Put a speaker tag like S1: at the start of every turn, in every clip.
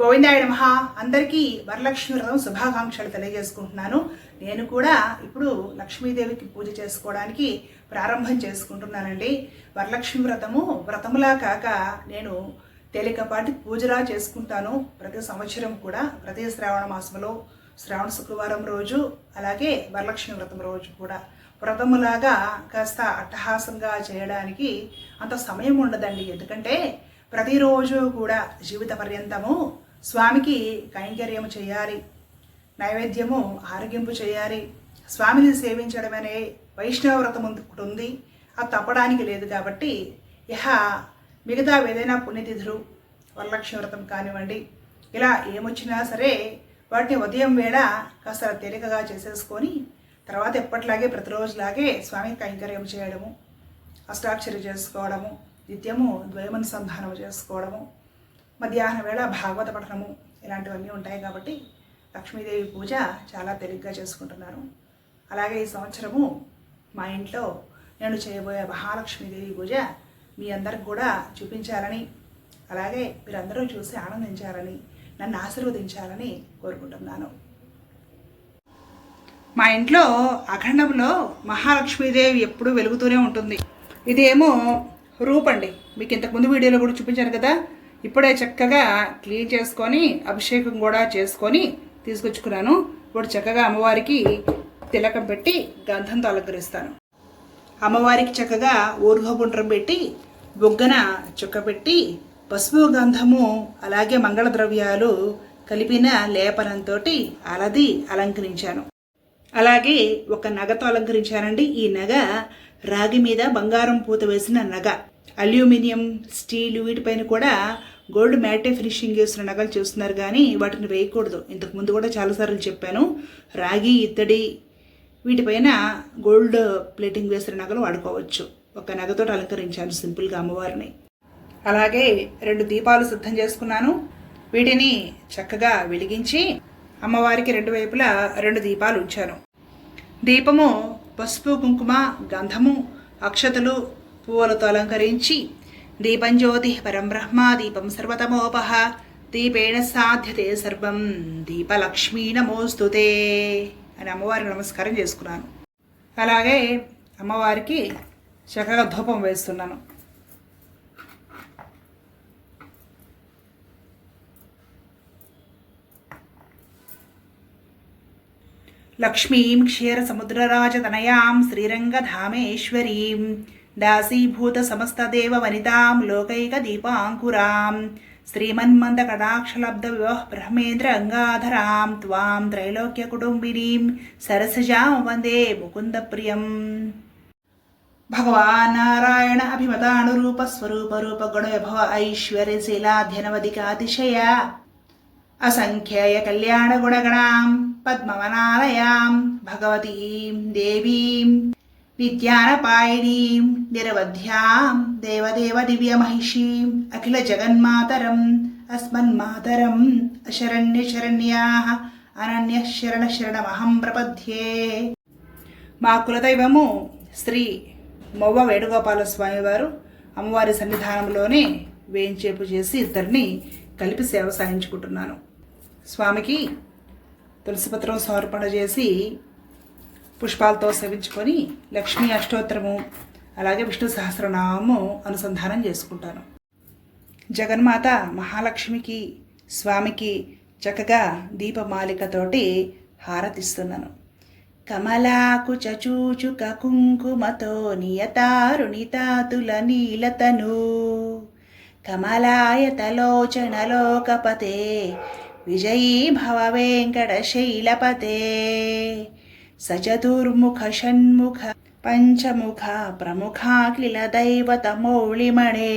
S1: గోవిందాయ మహా అందరికీ వరలక్ష్మి వ్రతం శుభాకాంక్షలు తెలియజేసుకుంటున్నాను. నేను కూడా ఇప్పుడు లక్ష్మీదేవికి పూజ చేసుకోవడానికి ప్రారంభం చేసుకుంటున్నానండి. వరలక్ష్మి వ్రతము వ్రతములా కాక నేను తేలికపాటి పూజలా చేసుకుంటాను. ప్రతి సంవత్సరం కూడా ప్రతి శ్రావణ మాసంలో శ్రావణ శుక్రవారం రోజు అలాగే వరలక్ష్మి వ్రతం రోజు కూడా. వ్రతములాగా కాస్త అట్టహాసంగా చేయడానికి అంత సమయం ఉండదండి. ఎందుకంటే ప్రతిరోజు కూడా జీవిత పర్యంతము స్వామికి కైంకర్యము చేయాలి నైవేద్యము ఆరోగింపు చేయాలి స్వామిని సేవించడమనే వైష్ణవ వ్రతం ఒకటి ఉంది అది తప్పడానికి లేదు కాబట్టి ఇహ మిగతా ఏదైనా పుణ్యతిథులు వరలక్ష్మి వ్రతం కానివ్వండి ఇలా ఏమొచ్చినా సరే వాటిని ఉదయం వేళ కాస్త తేలికగా చేసేసుకొని తర్వాత ఎప్పటిలాగే ప్రతిరోజులాగే స్వామి కైంకర్యం చేయడము అష్టాక్షరి చేసుకోవడము నిత్యము ద్వయమనుసంధానం చేసుకోవడము మధ్యాహ్నం వేళ భాగవత పఠనము ఇలాంటివన్నీ ఉంటాయి కాబట్టి లక్ష్మీదేవి పూజ చాలా తేలిగ్గా చేసుకుంటున్నాను అలాగే ఈ సంవత్సరము మా ఇంట్లో నేను చేయబోయే మహాలక్ష్మీదేవి పూజ మీ అందరికి కూడా చూపించాలని అలాగే మీరందరూ చూసి ఆనందించాలని నన్ను ఆశీర్వదించాలని కోరుకుంటున్నాను. మా ఇంట్లో అఖండంలో మహాలక్ష్మీదేవి ఎప్పుడూ వెలుగుతూనే ఉంటుంది. ఇదేమో రూపండి. మీకు ఇంతకుముందు వీడియోలో కూడా చూపించాను కదా. ఇప్పుడే చక్కగా క్లీన్ చేసుకొని అభిషేకం కూడా చేసుకొని తీసుకొచ్చుకున్నాను. ఇప్పుడు చక్కగా అమ్మవారికి తిలకం పెట్టి గంధంతో అలంకరిస్తాను. అమ్మవారికి చక్కగా ఊర్ఘగుండ్రం పెట్టి బొగ్గన చుక్క పెట్టి పసుపు గంధము అలాగే మంగళ ద్రవ్యాలు కలిపిన లేపనంతో అలది అలంకరించాను. అలాగే ఒక నగతో అలంకరించానండి. ఈ నగ రాగి మీద బంగారం పూత వేసిన నగ. అల్యూమినియం స్టీలు వీటిపైన కూడా గోల్డ్ మ్యాటే ఫినిషింగ్ చేసిన నగలు చూస్తున్నారు కానీ వాటిని వేయకూడదు. ఇంతకుముందు కూడా చాలాసార్లు చెప్పాను. రాగి ఇత్తడి వీటిపైన గోల్డ్ ప్లేటింగ్ వేసిన నగలు వాడుకోవచ్చు. ఒక నగతో అలంకరించాను సింపుల్గా అమ్మవారిని. అలాగే రెండు దీపాలు సిద్ధం చేసుకున్నాను. వీటిని చక్కగా వెలిగించి అమ్మవారికి రెండు వైపులా రెండు దీపాలు ఉంచాను. దీపము పసుపు కుంకుమ గంధము అక్షతలు పువ్వులతో అలంకరించి దీపం జ్యోతి పరం బ్రహ్మ దీపం సర్వతమోపహ దీపేణ సాధ్యతే సర్వం. దీపలక్ష్మీ నమోస్తుతే అని అమ్మవారికి నమస్కారం చేసుకున్నాను. అలాగే అమ్మవారికి చక్కగా ధూపం వేస్తున్నాను. లక్ష్మీం క్షీరసముద్రరాజతనయాం శ్రీరంగధామేశ్వరీం. దాసీభూత సమస్తదేవ వనితాం లోకైక దీపాంకురాం శ్రీమన్మంద కటాక్షలబ్ధ వివహ బ్రహ్మేంద్ర అంగాధరాం త్వాం త్రైలోక్య కుటుంబినీం సరసజాం వందే ముకుంద ప్రియం భగవాన్ నారాయణ అభిమతానురూప స్వరూప రూప గుణవిభవ ఐశ్వర్య శీలాధ్యనవధికాతిశయ అసంఖ్యాయ కళ్యాణ గుణగణాం పద్మవనాలయాం భగవతీం దేవీం. విద్యానపాయినీం నిరవధ్యాం దేవదేవ దివ్యమహిషీం అఖిల జగన్మాతరం అస్మన్మాతరం అశరణ్యశరణ్యాః అనన్య శరణ శరణమహం ప్రపద్యే మా కులదైవము శ్రీ మొవ్వ వేణుగోపాల స్వామివారు అమ్మవారి సన్నిధానంలోనే వేయించేపు చేసి ఇద్దరిని కలిపి సేవ సాయించుకుంటున్నాను స్వామికి తులసిపత్రం సమర్పణ చేసి పుష్పాలతో సేవించుకొని లక్ష్మీ అష్టోత్తరము అలాగే విష్ణు సహస్రనామము అనుసంధానం చేసుకుంటాను. జగన్మాత మహాలక్ష్మికి స్వామికి చక్కగా దీపమాలికతోటి హారతిస్తున్నాను. కమలాకు చచూచుక కుంకుమతో నియతారుణితాతుల నీలతను. కమలాయతలోచనలోకపతే విజయీ భవ వెంకటశైలపతే. సచతుర్ముఖ షణ్ముఖ పంచముఖ ప్రముఖాఖిల దైవతమౌళిమణే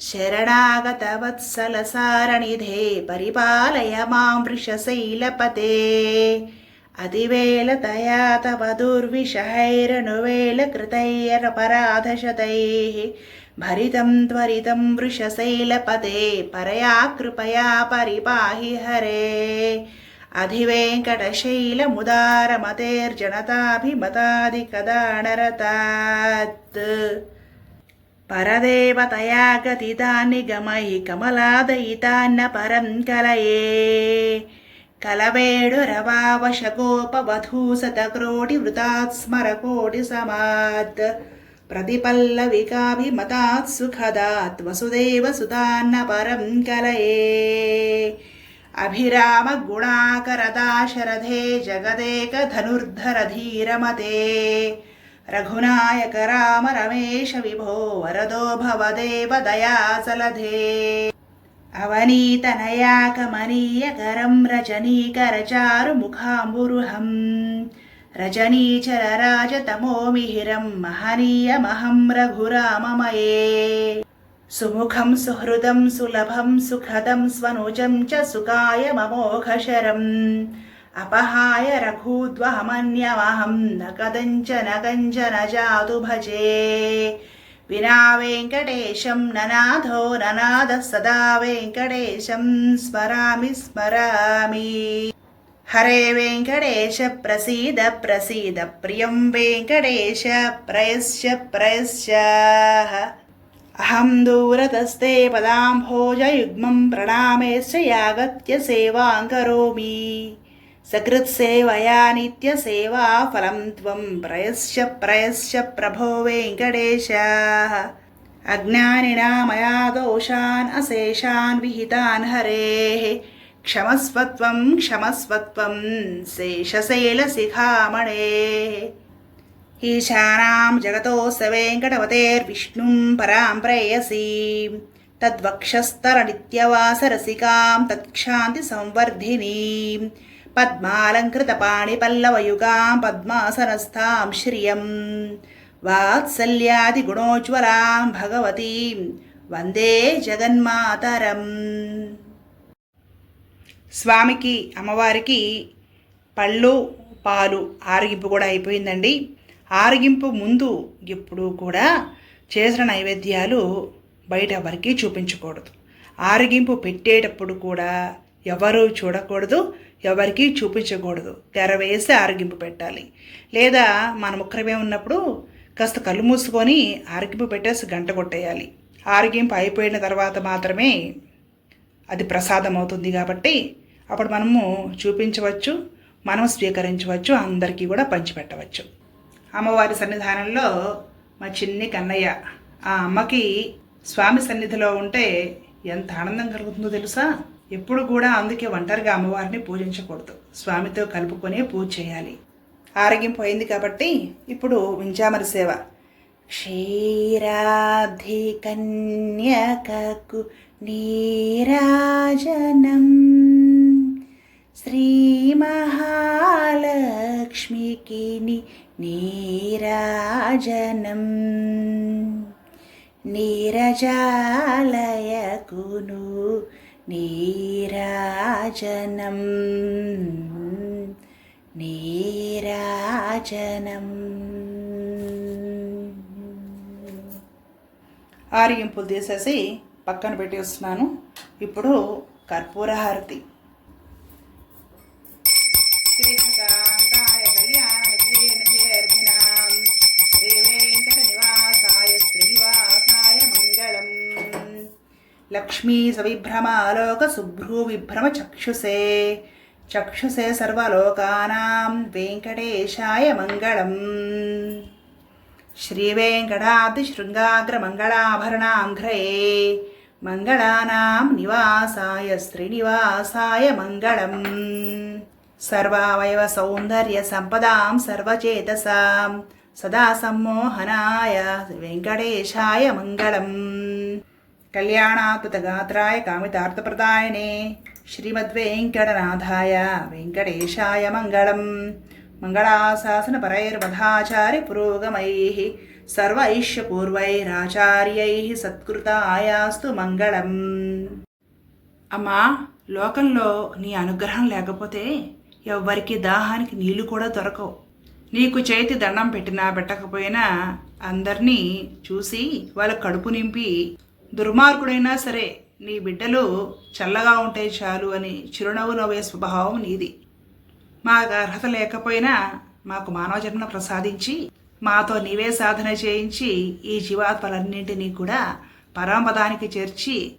S1: శరణాగత వత్సల సారణిధే పరిపాలయ మాం వృషశైలపతే. అతివేల తయా తవ దుర్విషహైరనువేల కృతైరపరాధశతైः భరితం త్వరితం వృషశైలపతే పరయా కృపయా పరిపాహి హరే. अधिवेङ्कटशैलमुदारमतेर्जनताभिमतादिकदाणरतात् परदेवतया गतितानि गमयि कमलादयितान्न परं कलये कलवेडुरवावशगोपवधूसतक्रोटिवृतात् स्मरकोटिसमात् प्रतिपल्लविकाभिमतात् सुखदात् वसुदेवसुतान्न परं कलये అభిరామ గుణాకరదాశరథే జగదేక ధనుర్ధర ధీరమతే రఘునాయక రామ రమేష విభో వరదో భవదేవ దయాసలధే. అవనీతనయాకమనీయకరం రజనీకరచారు ముఖాంబురుహం రజనీచరరాజతమోమిహిరం మహనీయమహం రఘురామమయే. సుముఖం సుహృదం సులభం సుఖదం స్వనుజం చ సుఖాయ మమోఘశరం అపహాయ రఘూద్వహమన్యమహం న కదంచన కంచన జాతు భజే వినా వెంకటేశం ననాథో ననాద సదా వెంకటేశం స్మరామి స్మరామి హరే వెంకటేశ ప్రసీద ప్రసీద ప్రియం వెంకటేశ ప్రయశ్చ ప్రయశ్చ అహం దూరతస్తే పదాంభోజయుగ్మం ప్రణామేశ్చ యాగత్య సేవాం కరోమి సకృత్సేవయా నిత్యసేవా ఫలం త్వం ప్రయశ్చ ప్రయశ్చ ప్రభో వెంకటేశ అజ్ఞానినా మయా దోషాన్ అశేషాన్ విహితాన్ హరే క్షమస్వత్వం క్షమస్వత్వం శేషశైలశిఖామణే ఈశానాం జగతోస్త వెంకటవతేర్విష్ణుం పరాం ప్రేయసీ. రసికాం తత్క్షాంతి సంవర్ధినీం పద్మాలంకృతపాణిపల్లవయుగాం పద్మాసనస్థాం శ్రియం. వాత్సల్యాదిగుణోజ్వలాం భగవతీం వందే జగన్మాతరం. స్వామికి అమ్మవారికి పళ్ళు పాలు ఆరగింపు కూడా అయిపోయిందండి. ఆరగింపు ముందు ఎప్పుడూ కూడా చేసిన నైవేద్యాలు బయట ఎవరికీ చూపించకూడదు. ఆరగింపు పెట్టేటప్పుడు కూడా ఎవరు చూడకూడదు ఎవరికీ చూపించకూడదు. తెర వేసి ఆరగింపు పెట్టాలి. లేదా మన ముక్కరమే ఉన్నప్పుడు కాస్త కళ్ళు మూసుకొని ఆరగింపు పెట్టేసి గంట కొట్టేయాలి. ఆరగింపు అయిపోయిన తర్వాత మాత్రమే అది ప్రసాదం అవుతుంది కాబట్టి అప్పుడు మనము చూపించవచ్చు మనం స్వీకరించవచ్చు అందరికీ కూడా పంచిపెట్టవచ్చు. అమ్మవారి సన్నిధానంలో మా చిన్ని కన్నయ్య ఆ అమ్మకి స్వామి సన్నిధిలో ఉంటే ఎంత ఆనందం కలుగుతుందో తెలుసా? ఎప్పుడు కూడా అందుకే ఒంటరిగా అమ్మవారిని పూజించకూడదు. స్వామితో కలుపుకొని పూజ చేయాలి. ఆరోగ్యం పోయింది కాబట్టి ఇప్పుడు వింజామర సేవ. క్షీరాధి కన్యకకు నీరాజనం. శ్రీ మహాలక్ష్మికి నీరాజనం నీరజాలయకును నీరాజనం నీరాజనం. ఆరిగింపులు తీసేసి పక్కన పెట్టేస్తున్నాను. ఇప్పుడు కర్పూర హారతి. లక్ష్మీ సవిభ్రమ ఆలోక సుభ్రూ విభ్రమ చక్షుసే. చక్షుసే సర్వలోకానాం వెంకటేశాయ మంగళం. శ్రీవేంకటాది శృంగాగ్ర మంగళాభరణాంఘ్రయే మంగళానాం నివాసాయ శ్రీనివాసాయ మంగళం. సర్వావయవ సౌందర్య సంపదాం సర్వచేతసాం. సదా సమ్మోహనాయ వెంకటేశాయ మంగళం. కళ్యాణాద్భుతగాత్రాయ కామితార్థప్రదాయనే శ్రీమద్వేంకటనాథాయ వెంకటేశాయ మంగళం మంగళాశాసన పరైర్వధాచారి పురోగమై సర్వైష్యపూర్వైరాచార్యై సత్కృతాయాస్తు మంగళం అమ్మా లోకంలో నీ అనుగ్రహం లేకపోతే ఎవ్వరికి దాహానికి నీళ్ళు కూడా దొరకవు. నీకు చేతి దండం పెట్టినా పెట్టకపోయినా అందరినీ చూసి వాళ్ళ కడుపు నింపి దుర్మార్గుడైనా సరే నీ బిడ్డలు చల్లగా ఉంటే చాలు అని చిరునవ్వు నవ్వే స్వభావం నీది. మాకు అర్హత లేకపోయినా మాకు మానవ జన్మ ప్రసాదించి మాతో నీవే సాధన చేయించి ఈ జీవాత్మలన్నింటినీ కూడా పరమపదానికి చేర్చి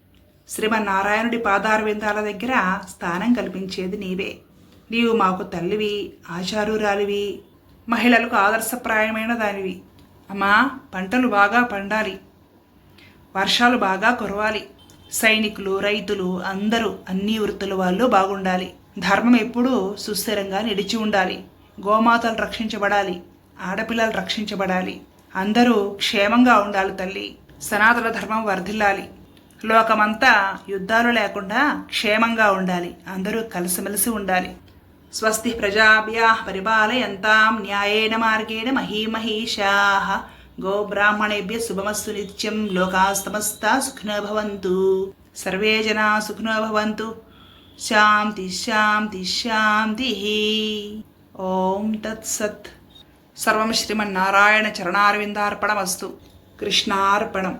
S1: శ్రీమన్నారాయణుడి పాదారవిందాల దగ్గర స్థానం కల్పించేది నీవే. నీవు మాకు తల్లివి ఆచారురాలివి మహిళలకు ఆదర్శప్రాయమైన దానివి. అమ్మా పంటలు బాగా పండాలి. వర్షాలు బాగా కురవాలి. సైనికులు రైతులు అందరూ అన్ని వృత్తుల వాళ్ళు బాగుండాలి. ధర్మం ఎప్పుడూ సుస్థిరంగా నిలిచి ఉండాలి. గోమాతలు రక్షించబడాలి. ఆడపిల్లలు రక్షించబడాలి. అందరూ క్షేమంగా ఉండాలి తల్లి. సనాతన ధర్మం వర్ధిల్లాలి. లోకమంతా యుద్ధాలు లేకుండా క్షేమంగా ఉండాలి. అందరూ కలిసిమెలిసి ఉండాలి. స్వస్తి ప్రజాభ్యా పరిపాలయంతాం న్యాయేన మార్గేణ మహీమహీషా. గోబ్రాహ్మణేభ్య శుభమస్సు నిత్యం లోకాస్తమస్తా సుఖినో భవంతు సర్వే జనా సుఖినో భవంతు శాంతి శాంతి శాంతి ఓం తత్సత్ సర్వం శ్రీమన్నారాయణ చరణారవిందార్పణమస్తు కృష్ణార్పణం